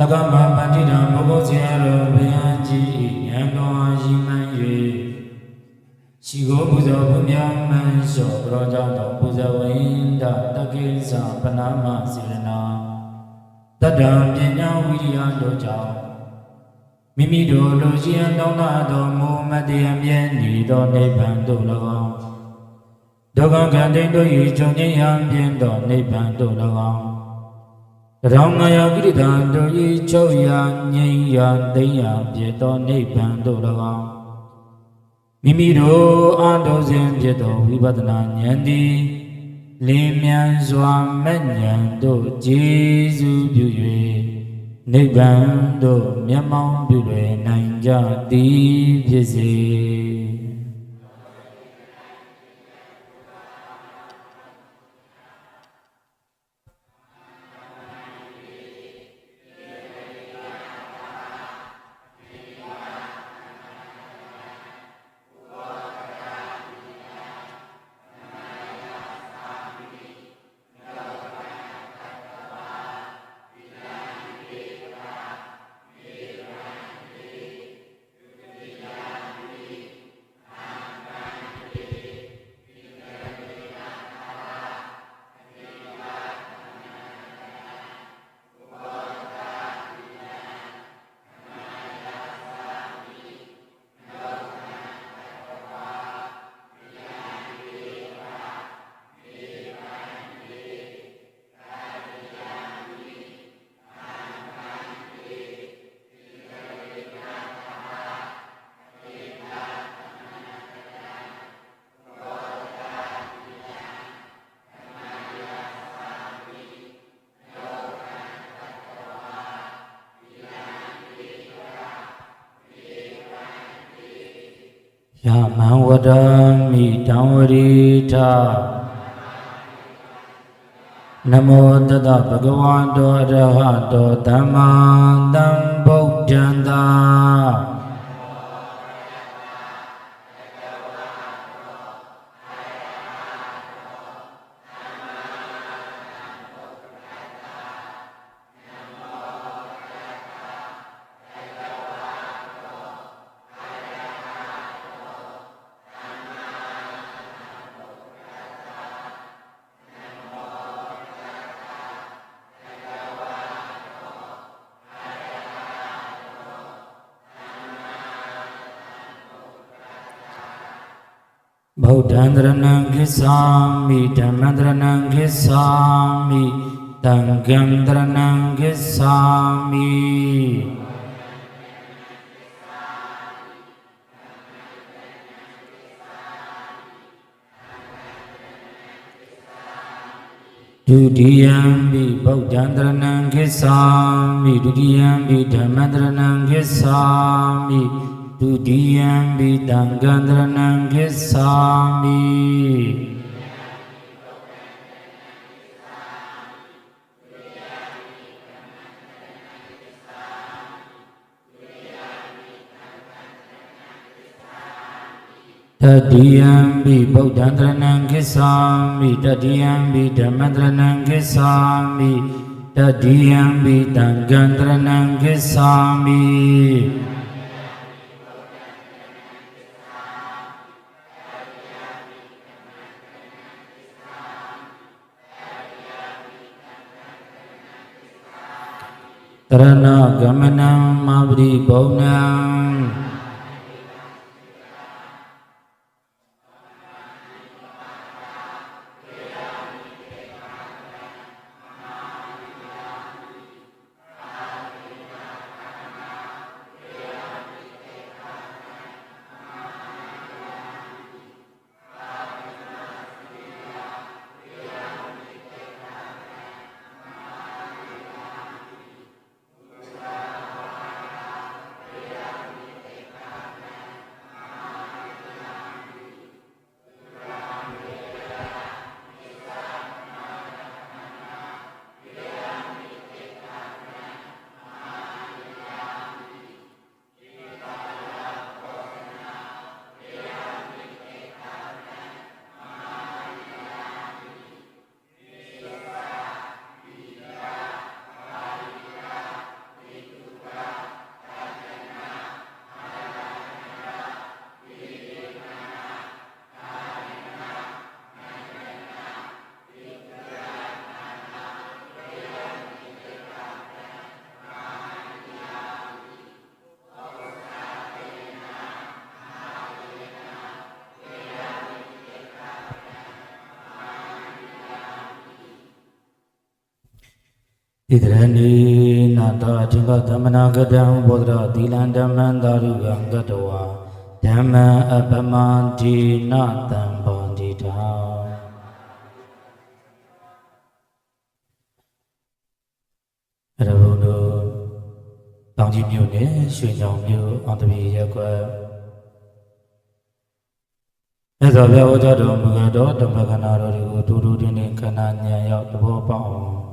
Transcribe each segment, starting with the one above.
တက္ကမပန္တိတံဘုဘုဇေယရောဘုရားကြီးဉာဏ်တော်အားရှိမှန်၍ရှိကိုပူဇော်ဘုရားမန်လျှော့ကြောကြောင့်တော်ပူဇော်ဝိန္ဒတက္ကိသပနာမစေရနာတတ္တံပညာဝိရိယတို့ကြောင့်မိမိတို့လူရှိရန်တောင်းတတော်မူမတ္တယမြဲနေသောနိဗ္ဗာန်သို့၎င်းဒုက္ခကံတိန်တို့၏ခြုံငိမ့်ရန်ပြင်းသောနိဗ္ဗာန်သို့၎င်း တရောင်ငါယကိရိတာတို့ဤချုပ်ရာငြိမ်းရာသိမ်းရာဖြစ်သောနိဗ္ဗာန်သို့၎င်းမိမိတို့အာတုစဉ်ဖြစ်သောဝိပဿနာဉာဏ်သည်လင်းမြန်စွာမဲ့ဉာဏ်တို့ကျေစုပြု၍နိဗ္ဗာန်သို့မျက်မှောင်ပြုလွယ်နိုင်ကြသည်ဖြစ်စေ ဝဒမိတံဝရိထနမောတတဗုဒ္ဓဝါတောအရဟတောသမ္မာသမ္ဗုဒ္ဓံတရဏံခိသာမိဓမ္မံ တရဏံခိသာမိသံဃံတရဏံခိသာမိဒုတိယံပိဗုဒ္ဓံတရဏံခိသာမိဒုတိယံပိဓမ္မံတရဏံခိသာမိဒုတိယံပိသံဃံတရဏံခိသာမိတတိယံပိဗုဒ္ဓံတရဏံခိသာမိတတိယံပိဓမ္မံတရဏံခိသာမိတတိယံပိသံဃံတရဏံခိသာမိ တရဏဂမနံမပရိဘုံနံ ဣတရဏီနာတာအချင်းကသမနာကတံဘောဓရသီလံဓမ္မံသာရုကံကတဝါဓမ္မံအပမန္တိနတံဗန္တိတာအဲ့ဒါဘုံတို့တောင်ကြီးမြို့နယ်ရွှေညောင်မြို့အောင်တပီရက်ကွယ်မြတ်စွာဘုရားဟောကြားတော်မူသောဓမ္မကနာတော်တွေကိုတူတူတင်းတင်းခန္ဓာဉာဏ်ရောက်သဘောပေါက်အောင်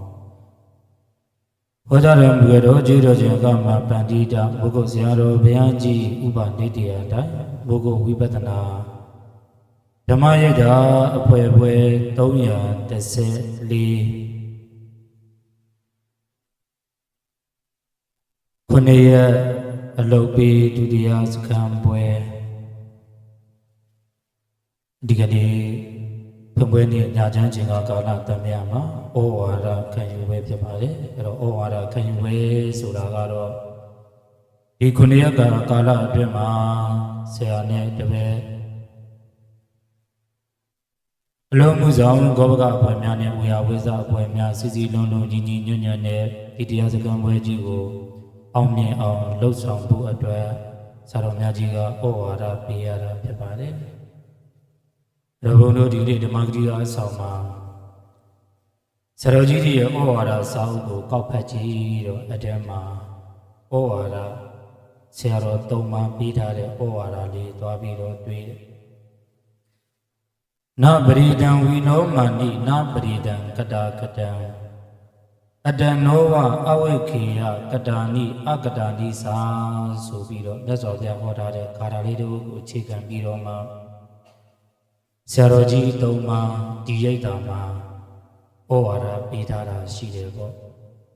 ဟောကြားတော်မူသောကျေးတော်ရှင်ကမပန္တိတာဘုဂုတ်ဆရာတော်ဘုရားကြီးဥပနိတ္တရာတိုင်းဘုဂုတ်ဝိပဿနာဓမ္မရိပ်တာအဖွဲဖွဲ314ခုနှစ်ရက်အလုတ်ပေးဒုတိယစခန်းပွဲဒီကနေ့ဖွင့်ပွဲနေ့ညချမ်းချိန်ကကာလတမယမှာ ဩဝါဒခံယူပွဲဖြစ်ပါတယ်အဲ့တော့ဩဝါဒခံယူပွဲဆိုတာကတော့ဒီခုနှစ်ရက်ကကာလအတွင်းမှာဆရာနဲ့တပည့်အလုံးမှုဆောင်ဂောဘကအဖွဲ့များနဲ့ဝေယဝိဇအဖွဲ့များစီစီလုံးလုံးညီညီညွတ်ညွတ်နဲ့ဒီတရားစခန်းပွဲကြီးကိုအောင်မြင်အောင်လှုပ်ဆောင်ဖို့အတွက်ဆရာတော်များကြီးကဩဝါဒပေးရတာဖြစ်ပါတယ်။ရဘုံတို့ဒီနေ့ဓမ္မဂတိအဆောင်မှာ ဆရာတော်ကြီးကြီးရဲ့ဩဝါဒစာအုပ်ကိုကောက်ဖတ်ကြည့်တော့အတဲမှာဩဝါဒဆရာတော်သုံးပါးပေးထားတဲ့ဩဝါဒလေးသွားပြီးတော့တွေ့တယ်။နပရိဒံဝိနောမန္တိနပရိဒံကတာကတံအတနောဝအဝိခေယကတာနိအကတာနိသာဆိုပြီးတော့မြတ်စွာဘုရားဟောထားတဲ့ဂါထာလေးတို့ကိုအခြေခံပြီးတော့မှဆရာတော်ကြီးသုံးပါးဒီရိတ်တာမှာ ဩဝါဒပေးထားတာရှိတယ်ပေါ့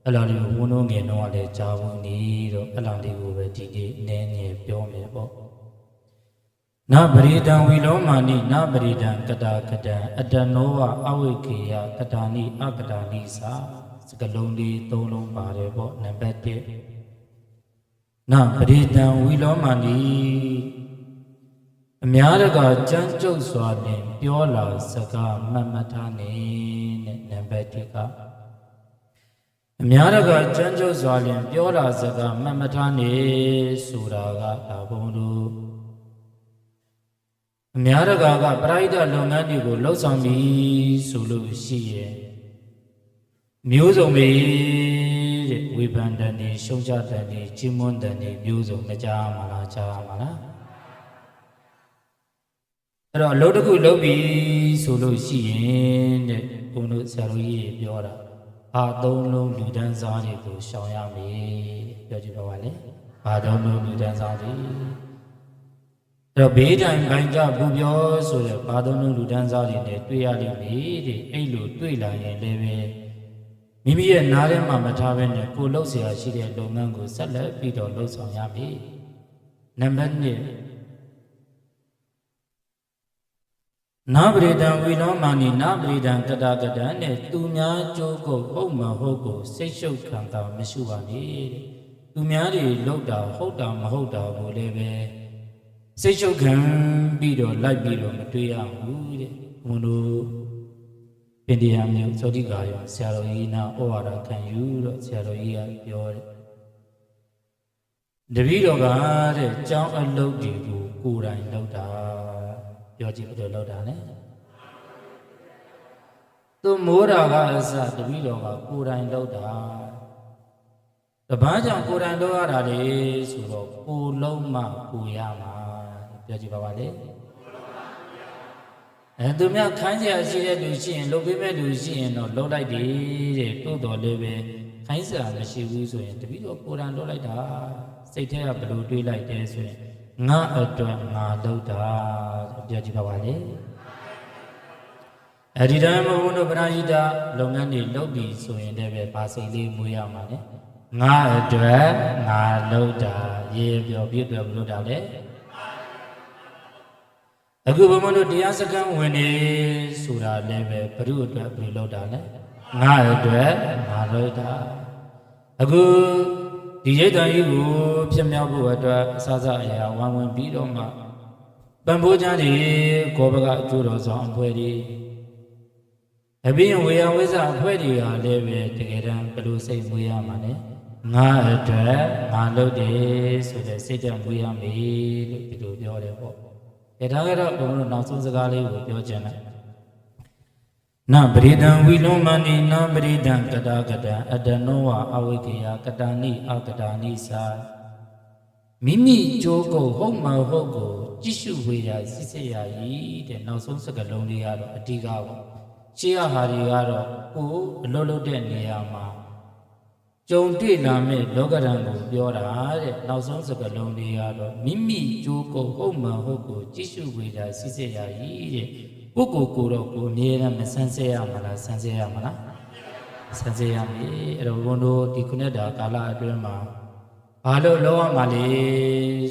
အဲ့လားလေးကိုဝန်းလုံးငယ်တော့လည်းကြားဘူးနေတော့အဲ့လားလေးကိုပဲဒီနေ့နည်းနည်းပြောမယ်ပေါ့နပရိဒံဝီလောမာနိနပရိဒံကတာကတံအတနောဝအဝိခေယကတာနိအကတာနိသာစကလုံးလေးသုံးလုံးပါတယ်ပေါ့နံပါတ်1နပရိဒံဝီလောမာနိ အများတကာကြမ်းကြုတ်စွာနှင့်ပြောလာစကားမှတ်မှတ်ထားနေနဲ့နံပါတ်1ကအများတကာကြမ်းကြုတ်စွာနှင့်ပြောလာစကားမှတ်မှတ်ထားနေဆိုတာကဒါဘုံတို့အများတကာကပရိဒလုပ်ငန်းတွေကိုလှုပ်ဆောင်ပြီးဆိုလို့ရှိရဲ့မျိုးစုံပဲတဲ့ဝေဖန်တဲ့နေရှုံချတဲ့နေကြီးမွန်းတဲ့နေမျိုးစုံမကြားမှာလားကြားမှာလား အဲ့တော့အလုပ်တစ်ခုလုပ်ပြီးဆိုလို့ရှိရင်တဲ့ဘုန်းတို့ဆရာတော်ကြီးပြောတာအာသုံးလုံးလူဒန်းစားတွေကိုရှောင်ရမယ်ပြောကြည့်ပါပါလေအာသုံးလုံးလူဒန်းစားတွေအဲ့တော့ဘေးတိုင်ဘိုင်ကဘူပြောဆိုတဲ့ဘာသုံးလုံးလူဒန်းစားတွေနဲ့တွေ့ရလိမ့်မယ်တဲ့အဲ့လိုတွေ့လာရင်လည်းပဲမိမိရဲ့နားထဲမှာမထားဘဲနဲ့ကိုလှုပ်เสียရှိတဲ့လုပ်ငန်းကိုဆက်လက်ပြီးတော့လှုပ်ဆောင်ရမယ်နံပါတ်1 နာပရိဒံဝီလောမာနိနာပရိဒံကတကတံနဲ့သူများကြိုးကိုဟုတ်မဟုတ်ကိုစိတ်ရှုပ်ခံတာမရှိပါနဲ့တဲ့သူများတွေလောက်တာဟုတ်တာမဟုတ်တာကိုလည်းပဲစိတ်ရှုပ်ခံပြီးတော့လိုက်ပြီးတော့မတွေးရဘူးတဲ့ဘုံတို့ပင်တရားမျိုးသောတိကာယောဆရာတော်ကြီးနာဩဝါဒခံယူတော့ဆရာတော်ကြီးကပြောတယ်တပည့်တော်ကတဲ့ကြောင်းအလုပ်တွေကိုကိုယ်တိုင်လုပ်တာ ပြောကြည့်ဘယ်လိုလုပ်တာလဲသူမိုးတာကအစတပည့်တော်ကကိုယ်တိုင်လုပ်တာတပန်းကြောင့်ကိုယ်တိုင်လုပ်ရတာလေဆိုတော့ကိုလုံးမှကိုရမှာပြောကြည့်ပါပါလေအဲသူများခိုင်းစရာရှိတဲ့လူရှိရင်လုပ်ပေးမဲ့လူရှိရင်တော့လုပ်လိုက်တယ်တဲ့တိုးတော်လေးပဲခိုင်းစရာမရှိဘူးဆိုရင်တပည့်တော်ကိုယ်တိုင်လုပ်လိုက်တာစိတ်ထဲကဘယ်လိုတွေးလိုက်တယ်ဆိုရင် ငါအတွက်ငါလုပ်တာပြောကြည့်ပါပါလေအဲ့ဒီတိုင်းဘုန်းတို့ပရိဟိတလုပ်ငန်းတွေလုပ်ပြီးဆိုရင်လည်းပဲပါစိတ်လေးမွေးရမှာလေငါအတွက်ငါလုပ်တာရေပြောပြအတွက်မလုပ်တာလေအခုဘုန်းတို့တရားစခန်းဝင်နေဆိုတာလည်းပဲဘုရုအတွက်ဘယ်လိုလုပ်တာလဲငါအတွက်ငါလုပ်တာအခု ဒီရိတ်တန်ကြီးကိုဖြစ်မြောက်ဖို့အတွက်အစစအရာဝမ်းဝင်ပြီးတော့မှပံပိုးချမ်းတွေကောဘကအကျိုးတော်ဆောင်အဖွဲ့တွေအပြင်ဝေယဝိဇ္ဇအဖွဲ့တွေကလည်းပဲတကယ်တမ်းဘယ်လိုစိတ်မွေးရမှာလဲငါအတွက်ငါလုပ်တယ်ဆိုတဲ့စိတ်ဓာတ်မွေးရမယ်လို့ဒီလိုပြောတယ်ပေါ့အဲဒါကတော့ဘုံတို့နောက်ဆုံးစကားလေးကိုပြောချင်တယ် နပရိဒံဝိလုံမဏိနပရိဒံကတာကတံအတနောဝအဝိကေယကတဏိအကတာနိသာမိမိကြိုးကိုဟုတ်မဟုတ်ကိုကြည့်ရှုဝေရာစစ်စစ်ရည်တဲ့နောက်ဆုံးစကားလုံးလေးကတော့အဓိကပေါ့ရှေးရဟာတွေကတော့ကိုယ်အလုပ်လုပ်တဲ့နေရာမှာကြုံတွေ့လာမဲ့လောကဓာတ်ကိုပြောတာတဲ့နောက်ဆုံးစကားလုံးလေးကတော့မိမိကြိုးကိုဟုတ်မဟုတ်ကိုကြည့်ရှုဝေရာစစ်စစ်ရည်တဲ့ ပုဂ္ဂိုလ်ကိုယ်တော့ကိုယ်အမြဲတမ်းမဆန်းဆဲရမလားဆန်းဆဲရမလားဆန်းဆဲရမယ်အဲ့တော့ဘုန်းတို့ဒီခုနှစ်တာကာလအတွင်းမှာဘာလို့လောရမှာလဲ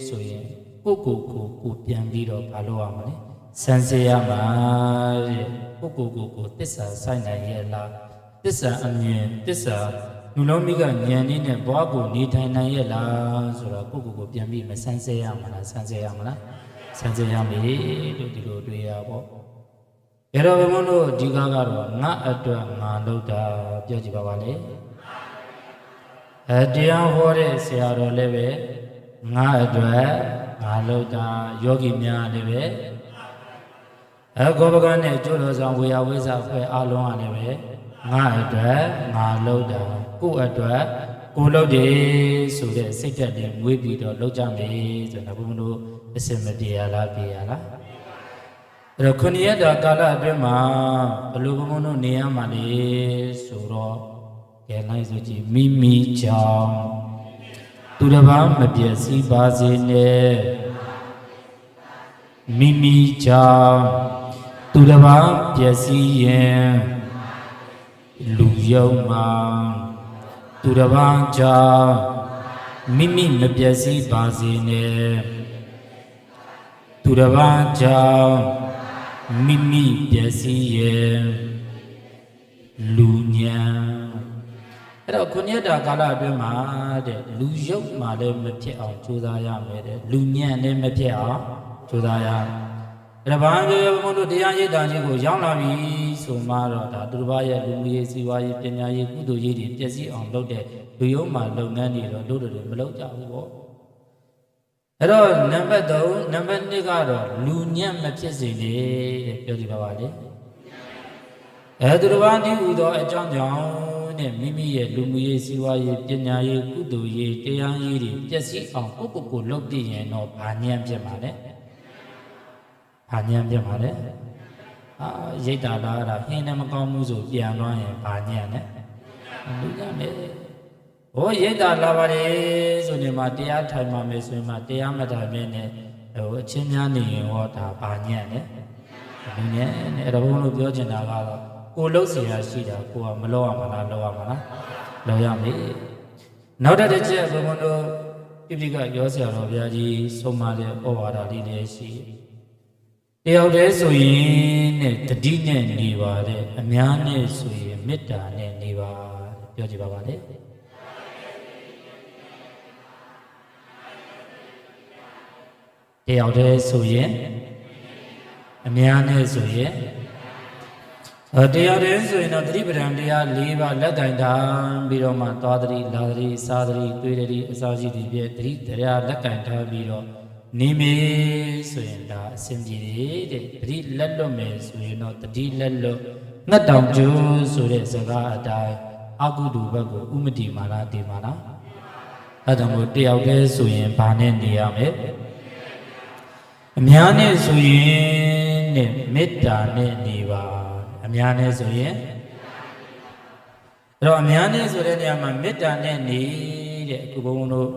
ဆိုရင်ပုဂ္ဂိုလ်ကိုကိုယ်ပြန်ပြီးတော့ဘာလို့ရမှာလဲဆန်းဆဲရမှာတဲ့ပုဂ္ဂိုလ်ကိုကိုယ်တစ္ဆာဆိုင်နိုင်ရဲ့လားတစ္ဆာအမြင်တစ္ဆာလူလုံးမိကဉာဏ်နည်းနဲ့ဘွားကိုနေထိုင်နိုင်ရဲ့လားဆိုတော့ကိုယ့်ကိုယ်ကိုပြန်ပြီးမဆန်းဆဲရမှာလားဆန်းဆဲရမှာလားဆန်းဆဲရမယ်လို့ဒီလိုတွေ့ရပေါ့ အဲ့တော့ဘုန်းတို့ဒီကားကတော့ငါအတွက်ငါလုပ်တာပြောကြည့်ပါပါလေအဲတရားဟောတဲ့ဆရာတော်လည်းပဲငါအတွက်ငါလုပ်တာယောဂီများလည်းပဲအဲကောပကနဲ့ကျွလို့ဆောင်ဝေယဝိဇ္ဇဖွဲ့အလုံးကလည်းပဲငါအတွက်ငါလုပ်တာကိုယ့်အတွက်ကိုယ်လုပ်တယ်ဆိုတဲ့စိတ်ဓာတ်တွေမွေးပြီးတော့လုပ်ကြမယ်ဆိုတော့ဘုန်းတို့အစင်မပြေရလားပြေရလား အဲ့တော့ခုနှစ်ရက်တာကာလအတွင်းမှာဘယ်လိုဘုန်းတို့နေရမှာလဲဆိုတော့ကဲလိုက်ဆိုကြည့်မိမိကြောင့်သူတစ်ပါးမပြည့်စည်ပါစေနဲ့မိမိကြောင့်သူတစ်ပါးပြည့်စည်ရင်လူယုံမှာသူတစ်ပါးကြောင့်မိမိမပြည့်စည်ပါစေနဲ့သူတစ်ပါးကြောင့် မိမိပျက်စီးရဲ့လူညာအဲ့တော့ခုနှစ်တာကာလအတွင်းမှာတဲ့လူရုပ်မှလည်းမဖြစ်အောင်ကြိုးစားရမယ်တဲ့လူညံ့လည်းမဖြစ်အောင်ကြိုးစားရအဲ့ဒါဘာလို့ဘုန်းတို့တရားရိပ်တာကြီးကိုရောက်လာပြီဆိုမှတော့ဒါသူတစ်ပါးရဲ့လူမှုရေးစီးပွားရေးပညာရေးကုသိုလ်ရေးတွေပြည့်စည်အောင်လုပ်တဲ့လူရုံးမှလုပ်ငန်းတွေတော့တို့တို့မလုပ်ကြဘူးပေါ့ အဲ့တော့နံပါတ်3နံပါတ်2ကတော့လူညံ့မဖြစ်စေနဲ့တဲ့ပြောကြည့်ပါပါလေအဲသူတစ်ပါးဒီဟူသောအကြောင်းကြောင့်တဲ့မိမိရဲ့လူမှုရေးစီးပွားရေးပညာရေးကုသိုလ်ရေးတရားရေးတွေပြည့်စည်အောင်ကိုယ့်ကိုယ်ကိုလုပ်ပြရင်တော့ဘာညံ့ဖြစ်မှာလဲဘာညံ့ဖြစ်မှာလဲအာရိတ်တာလားအဲ့ဒါဟင်းနဲ့မကောင်းဘူးဆိုပြန်သွားရင်ဘာညံ့လဲလူညံ့မယ် ဟောရိတ်တာလာပါလေဆိုနေမှာတရားထိုင်မှမယ်ဆိုရင်မှတရားမထိုင်မဲနဲ့ဟိုအချင်းများနေရင်ဟောဒါဘာညံ့လဲလူညံ့နဲ့အဲ့ဒါဘုန်းတို့ပြောချင်တာကတော့ကိုလှုပ်เสียရှိတာကိုကမလှုပ်ရမှာလားလှုပ်ရမှာလားလှုပ်ရမယ်နောက်တစ်ချက်ဘုန်းတို့ပြပြကရောဆရာတော်ဘုရားကြီးဆုံးမတဲ့ဩဝါဒလေးလည်းရှိတယောက်တည်းဆိုရင်နဲ့တတိနဲ့နေပါတဲ့အများနဲ့ဆိုရင်မေတ္တာနဲ့နေပါပြောကြည့်ပါပါလေ တယောက်တည်းဆိုရင်အများနဲ့ဆိုရင်အဲတရားတည်းဆိုရင်တော့တတိပဒံတရား၄ပါးလက်ကင်ထားပြီးတော့မှသွားတတိလာတတိစားတတိတွေးတတိအစာရှိတတိပြတတိတရားလက်ကင်ထားပြီးတော့နေမေဆိုရင်ဒါအစဉ်ပြေတဲ့တတိလက်လွတ်မယ်ဆိုရင်တော့တတိလက်လွတ်ငတ်တောင်ကျိုးဆိုတဲ့စကားအတိုင်းအကုသိုလ်ဘက်ကိုဥမတိမာလားဒီမာလားအဲဒါမို့တယောက်တည်းဆိုရင်ဘာနဲ့နေရမလဲ အများနဲ့ဆိုရင်နဲ့မေတ္တာနဲ့နေပါအများနဲ့ဆိုရင်အဲ့တော့အများနဲ့ဆိုတဲ့နေရာမှာမေတ္တာနဲ့နေတဲ့အခုဘုန်းဘုန်းတို့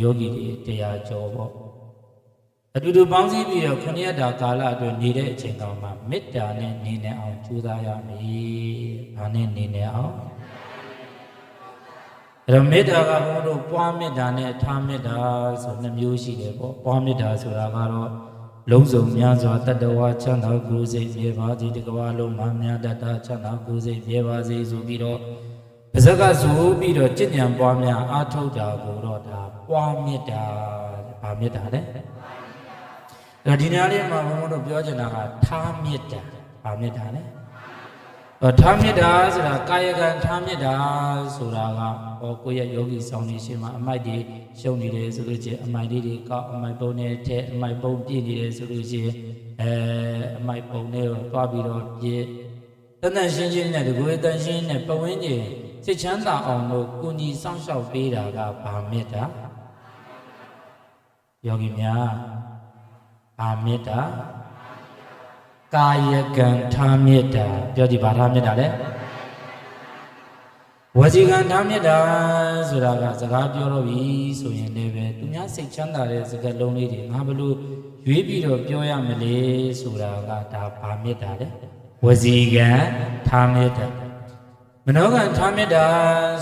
ယောဂီတွေတရားကျော်ပေါ့အတူတူပေါင်းစည်းပြီးတော့ခဏရတာကာလအတွင်းနေတဲ့အချိန်တောင်မှမေတ္တာနဲ့နေနေအောင်ကြိုးစားရမယ်။ဘာနဲ့နေနေအောင်အဲ့တော့မေတ္တာကဘုန်းတို့ပွားမေတ္တာနဲ့ထားမေတ္တာဆိုနှစ်မျိုးရှိတယ်ပေါ့ပွားမေတ္တာဆိုတာကတော့ လုံးစုံများစွာတတဝါချမ်းသာကိုယ်စိတ်ပြေပါစေတကဝါလုံးမှာများတတ်တာချမ်းသာကိုယ်စိတ်ပြေပါစေဆိုပြီးတော့ပါဇက်ကဆိုပြီးတော့ကြည်ညံပွားများအားထုတ်တာကိုတော့ဒါပွားမေတ္တာဗာမေတ္တာလဲအဲ့ဒီနေရာလေးမှာဘုန်းဘုန်းတို့ပြောချင်တာကထားမေတ္တာဗာမေတ္တာလဲတော့ ထားမြစ်တာဆိုတာကာယကံထားမြစ်တာဆိုတာကဟောကိုယ့်ရဲ့ယောဂီဆောင်နေရှင်မှာအမိုက်တွေရှုံနေတယ်ဆိုလို့ချင်းအမိုက်လေးတွေကောက်အမိုက်ပုံနဲ့ထဲအမိုက်ပုံပြည့်နေတယ်ဆိုလို့ချင်းအဲအမိုက်ပုံနဲ့တော့တွားပြီးတော့ပြည့်တန်တန်ရှင်းရှင်းနဲ့တကွေတန်ရှင်းနဲ့ပဝင်းကြီးစိတ်ချမ်းသာအောင်လို့ကုညီစောင့်ရှောက်ပေးတာကဗာမေတ္တာယောဂီများဗာမေတ္တာ ကာယကံထားမေတ္တာပြောကြည့်ဗာထားမေတ္တာလဲဝစီကံထားမေတ္တာဆိုတာကစကားပြောတော့ပြီဆိုရင်လည်းပဲသူများစိတ်ချမ်းသာတဲ့စကားလုံးလေးတွေငါဘလို့ရွေးပြီးတော့ပြောရမလဲဆိုတာကဒါဗာမေတ္တာလေဝစီကံထားမေတ္တာမနောကထားမြတ်တာ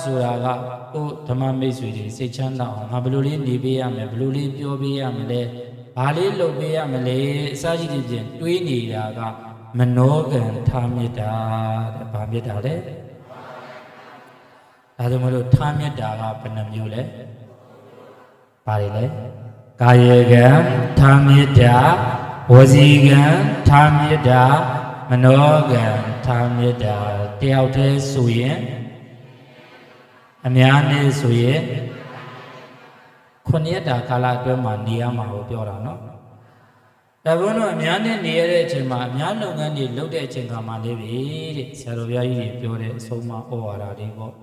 ဆိုတာကကိုယ်ဓမ္မမိတ်ဆွေတွေစိတ်ချမ်းသာအောင်ငါဘယ်လိုလေးနေပေးရမလဲဘယ်လိုလေးပြောပေးရမလဲ ဘာလေးလုပ်ပေးရမလဲအစရှိတဲ့ပြင်တွေးနေတာကမနောကံထားမြတ်တာတဲ့ဘာမြတ်တာလဲဒါကြောင့်မလို့ထားမြတ်တာကဘယ်နှမျိုးလဲဘာတွေလဲကာယကံထားမြတ်တာဝစီကံထားမြတ်တာမနောကံထားမြတ်တာတယောက်တည်းဆိုရင်အများနဲ့ဆိုရင် ခုနှစ်ရက်တာကာလအတွင်းမှာနေရမှာကိုပြောတာနော်ဒါဘုန်းတော်အများနဲ့နေရတဲ့အချိန်မှာအများလုပ်ငန်းတွေလုပ်တဲ့အချိန်ကမှလေးပဲတဲ့ဆရာတော်ဘုရားကြီးတွေပြောတဲ့အဆုံးအမဩဝါဒတွေပေါ့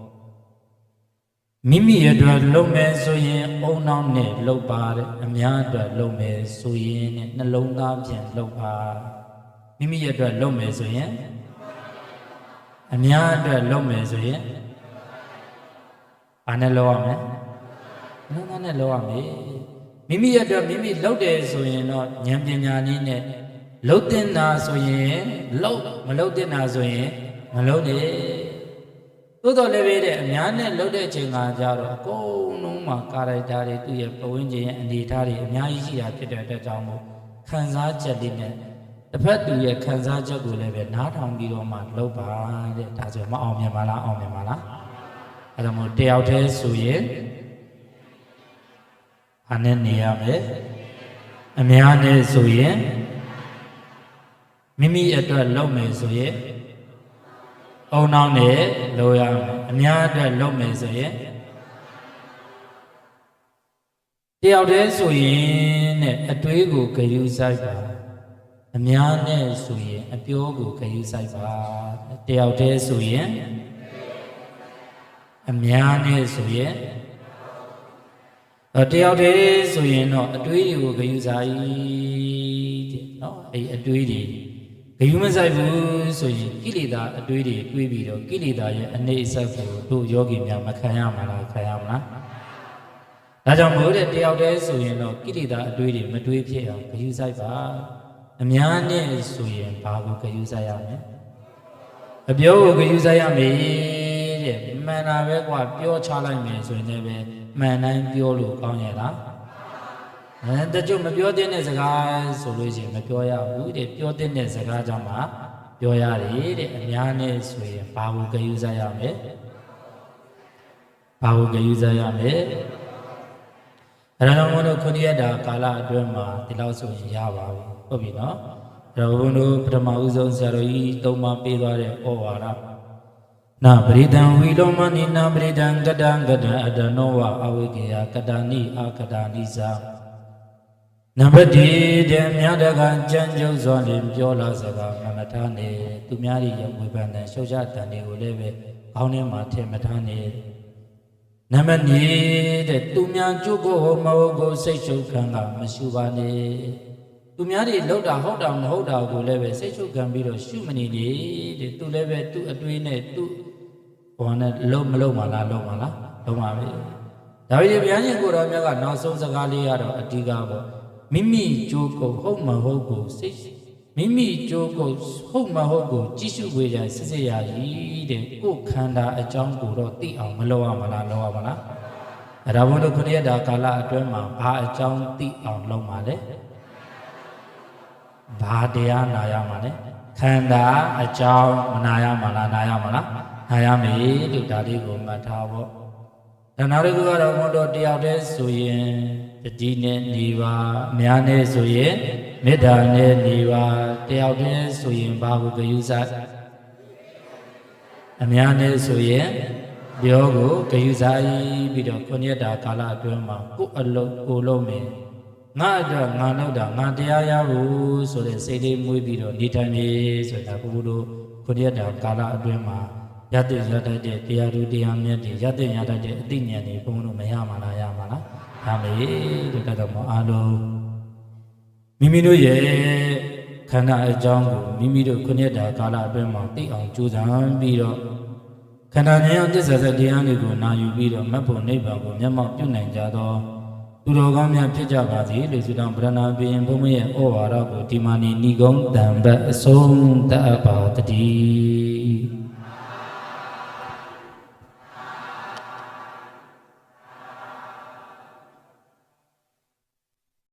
မိမိရဲ့အတွက်လုပ်မယ်ဆိုရင်အုံနောက်နဲ့လုပ်ပါတဲ့အများအတွက်လုပ်မယ်ဆိုရင်နဲ့နှလုံးသားဖြင့်လုပ်ပါမိမိရဲ့အတွက်လုပ်မယ်ဆိုရင်အများအတွက်လုပ်မယ်ဆိုရင်ဘာနဲ့လုပ်ရမလဲ နှလုံးသားနဲ့လုပ်ရမယ်မိမိရဲ့အတွက်မိမိလုပ်တယ်ဆိုရင်တော့ဉာဏ်ပညာနည်းနဲ့လုပ်တင်တာဆိုရင်လုပ်မလုပ်တင်တာဆိုရင်မလုပ်နဲ့သို့တော်လည်းပဲတဲ့အများနဲ့လုပ်တဲ့အချိန်ကကြတော့အကုန်လုံးမှာကာရိုက်တာတွေသူ့ရဲ့ပဝန်းကျင်ရဲ့အနေအထားတွေအများကြီးရှိတာဖြစ်တဲ့အတွက်ကြောင့်မို့ခံစားချက်လေးနဲ့တစ်ဖက်သူရဲ့ခံစားချက်ကိုလည်းပဲနားထောင်ပြီးတော့မှလုပ်ပါတဲ့ဒါဆိုမအောင်မြင်ပါလားအောင်မြင်ပါလားအဲဒါမို့တယောက်တည်းဆိုရင် ဘာနဲ့နေရမလဲအများနဲ့ဆိုရင်မိမိအတွက်လုပ်မယ်ဆိုရင်အုံနောက်နဲ့လိုရမယ်အများအတွက်လုပ်မယ်ဆိုရင်တယောက်တည်းဆိုရင်နဲ့အတွေးကိုဂရုစိုက်ပါအများနဲ့ဆိုရင်အပြောကိုဂရုစိုက်ပါတယောက်တည်းဆိုရင်အများနဲ့ဆိုရင် တော့တယောက်တည်းဆိုရင်တော့အတွေးတွေကိုဂရုစိုက်တဲ့နော်အဲ့အတွေးတွေဂယုမဆိုင်ဘူးဆိုရင်ကိလေသာအတွေးတွေတွေးပြီးတော့ကိလေသာရဲ့အနေအဆက်ကိုတို့ယောဂီများမခံရမှာလားခံရမလားဒါကြောင့်မို့တဲ့တယောက်တည်းဆိုရင်တော့ကိလေသာအတွေးတွေမတွေးဖြစ်အောင်ဂယုဆိုင်ပါအများနဲ့ဆိုရင်ဘာကိုဂယုဆိုင်ရမလဲအပြောကိုဂယုဆိုင်ရမယ်တဲ့မှန်တာပဲကွာပြောချလိုက်မယ်ဆိုရင်လည်းပဲ မှန်တိုင်းပြောလို့ကောင်းရဲ့လားအဲတချို့မပြောတဲ့စကားဆိုလို့ရှိရင်မပြောရဘူးတဲ့ပြောတဲ့စကားကြောင့်မှပြောရတယ်တဲ့အများနဲ့ဆိုရင်ဘာကိုဂယုစားရမလဲဘာကိုဂယုစားရမလဲအဲ့ဒါကြောင့်မို့လို့ခုနှစ်ရက်တာကာလအတွင်းမှာဒီလောက်ဆိုရင်ရပါပြီဟုတ်ပြီနော်အဲ့တော့ဘုန်းတို့ပထမဦးဆုံးဆရာတော်ကြီးသုံးပါပေးသွားတဲ့ဩဝါဒ နာပရိတံဝီလောမနိနာပရိတံကတံကတံအတနောဝအဝိကေယကတဏိအာကတဏိသာနံပါတ်1တဲ့မြတ်တကကြံကြုံစွာနဲ့ပြောလာစကားမမထားနဲ့သူများရဲ့ဝေဖန်တဲ့ရှုတ်ချတန်တွေကိုလည်းပဲခေါင်းထဲမှာထည့်မထားနဲ့နံပါတ်2တဲ့သူများကြုတ်ကိုမဟုတ်ကိုစိတ်ရှုပ်ခံကမရှုပါနဲ့သူများတွေလောက်တာဟုတ်တာမဟုတ်တာကိုလည်းပဲစိတ်ရှုပ်ခံပြီးတော့ရှုမနေနဲ့တဲ့သူလည်းပဲသူ့အတွေးနဲ့သူ့ ဘောနဲ့လုံးမလုံးပါလားလုံးပါလားလုံးပါပဲဒါပေမဲ့ဗျာရှင်ကိုတော်မြတ်ကနောက်ဆုံးစကားလေးရတော့အဓိကပေါ့မိမိကြိုးကိုဟုတ်မဟုတ်ကိုစိတ်မိမိကြိုးကိုဟုတ်မဟုတ်ကိုကြည့်ရှုဝေကြစစ်စစ်ရည်တဲ့ကိုယ်ခန္ဓာအကြောင်းကိုတော့သိအောင်မလုပ်ရမလားလုပ်ရမလားအဲ့ဒါဘုန်းတော်ခုနှစ်ရက်တာကာလအတွင်းမှာဘာအကြောင်းသိအောင်လုပ်မှာလဲဘာတရားနာရမှာလဲခန္ဓာအကြောင်းမနာရမှာလားနာရမှာလား နာရမယ်လို့ဒါလေးကိုမှတ်ထားဖို့ဒါနောက်တစ်ခုကတော့ဘုန်းတော်တယောက်တည်းဆိုရင်တတိနဲ့နေပါအများနဲ့ဆိုရင်မေတ္တာနဲ့နေပါတယောက်တည်းဆိုရင်ဘာကိုဂယုစိုက်အများနဲ့ဆိုရင်ပြောကိုဂယုစားပြီးတော့ခုနှစ်တာကာလအတွင်းမှာကိုယ်အလုံးကိုယ်လုံးမယ်ငါအတွက်ငါလောက်တာငါတရားရဖို့ဆိုတဲ့စိတ်လေးမွေးပြီးတော့နေထိုင်ပြီဆိုတာဘုရားတို့ခုနှစ်တာကာလအတွင်းမှာ ရတဲ့ရတတ်တဲ့တရားသူတရားမြတ်တွေရတဲ့ရတတ်တဲ့အသိဉာဏ်တွေဘုန်းတို့မရမှာလားရမှာလားဒါမေတို့တတ်တော်မအားလုံးမိမိတို့ရဲ့ခန္ဓာအကြောင်းကိုမိမိတို့ခုနှစ်တာကာလအတွင်းမှာသိအောင်ကြိုးစားပြီးတော့ခန္ဓာဉာဏ်အသစ္စာစတရားတွေကိုနာယူပြီးတော့မတ်ဖို့နိဗ္ဗာန်ကိုမျက်မှောက်ပြုနိုင်ကြသောသူတော်ကောင်းများဖြစ်ကြပါစေလို့ဆုတောင်းပရဏာပင်ဘုန်းမရဲ့ဩဝါဒကိုဒီမာနီဏီကုံတံဘတ်အဆုံးတတ်အပ်ပါတည်း